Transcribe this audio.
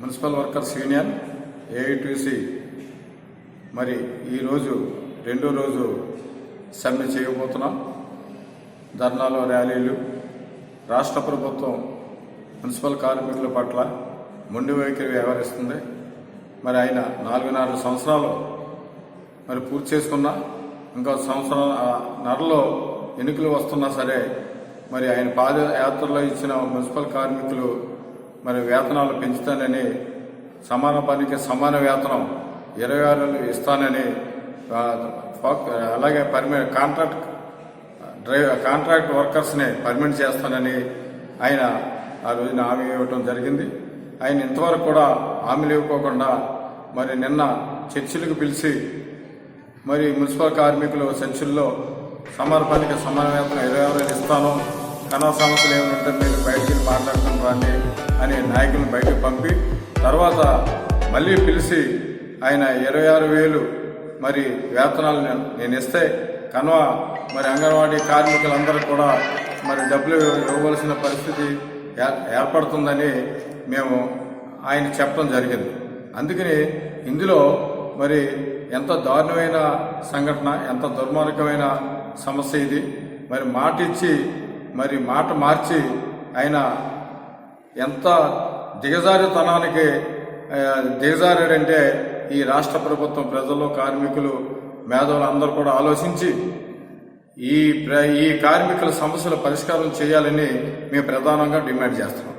Municipal workers union AITC మరి ఈరోజు రెండో రోజు సమ్మె చేయబోతున్నాం. ధర్నాలు ర్యాలీలు రాష్ట్ర ప్రభుత్వం మున్సిపల్ కార్మికుల పట్ల మొండి వైఖరి వ్యవహరిస్తుంది. మరి ఆయన నాలుగున్నర సంవత్సరాలు మరి పూర్తి చేసుకున్న ఇంకో సంవత్సరం నరలో ఎన్నికలు వస్తున్నా సరే మరి ఆయన పాదయాత్రలో ఇచ్చిన మున్సిపల్ కార్మికులు మరి వేతనాలు పెంచుతానని సమాన పనికి సమాన వేతనం ఇరవై ఆరు ఇస్తానని అలాగే పర్మి కాంట్రాక్ట్ డ్రైవ్ కాంట్రాక్ట్ వర్కర్స్ని పర్మిట్ చేస్తానని ఆయన ఆ రోజున హామీ ఇవ్వటం జరిగింది. ఆయన ఇంతవరకు కూడా హామీలు ఇవ్వకోకుండా మరి నిన్న చర్చిలకు పిలిచి మరి మున్సిపల్ కార్మికులు చర్చిల్లో సమర్పణకి పనికి సమాన వేతనం ఇరవై ఆరు ఇస్తాను కళా సమస్యలు ఏమి ఉంటే మీరు బయట వెళ్ళి మాట్లాడుకుని రండి నాయకులను బయటకు పంపి తర్వాత మళ్ళీ పిలిచి ఆయన ఇరవై ఆరు వేలు మరి వేతనాలు నేను- నేను ఇస్తే కన్వ మరి అంగన్వాడీ కార్మికులందరూ కూడా మరి డబ్బులు ఇవ్వవలసిన పరిస్థితి ఏర్పడుతుందని మేము ఆయన చెప్పడం జరిగింది. అందుకని ఇందులో మరి ఎంత దారుణమైన సంఘటన ఎంత దుర్మార్గమైన సమస్య ఇది. మరి మాట ఇచ్చి మరి మాట మార్చి ఆయన ఎంత దిగజారుతనానికి దిగజారాడంటే ఈ రాష్ట్ర ప్రభుత్వం ప్రజలు కార్మికులు మేధావులు అందరూ కూడా ఆలోచించి ఈ ప్ర- ఈ కార్మికుల సమస్యల పరిష్కారం చేయాలని మేము ప్రధానంగా డిమాండ్ చేస్తున్నాం.